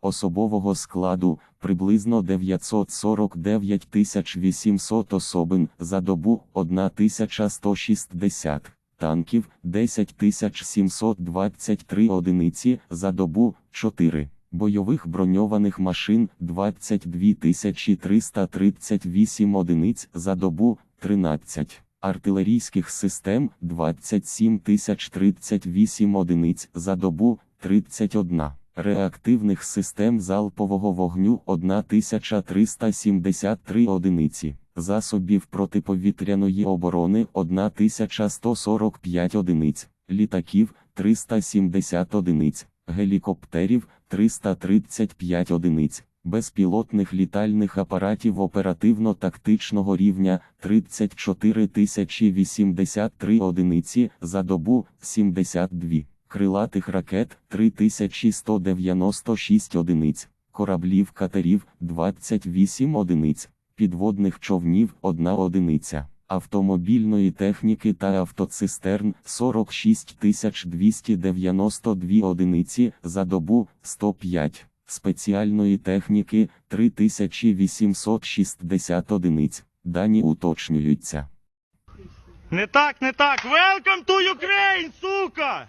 особового складу приблизно 949 800 особин за добу 1160 танків 10 723 одиниці за добу 4. Бойових броньованих машин 22 338 одиниць за добу 13. Артилерійських систем 27 038 одиниць за добу 31. Реактивних систем залпового вогню 1373 одиниці. Засобів протиповітряної оборони 1145 одиниць, літаків 370 одиниць, гелікоптерів 335 одиниць, безпілотних літальних апаратів оперативно-тактичного рівня 34 083 одиниці за добу 72, крилатих ракет 3196 одиниць, кораблів катерів 28 одиниць підводних човнів 1 одиниця, автомобільної техніки та автоцистерн 46 292 одиниці за добу 105, спеціальної техніки 3860 одиниць. Дані уточнюються. Не так, не так. Welcome to Ukraine, сука!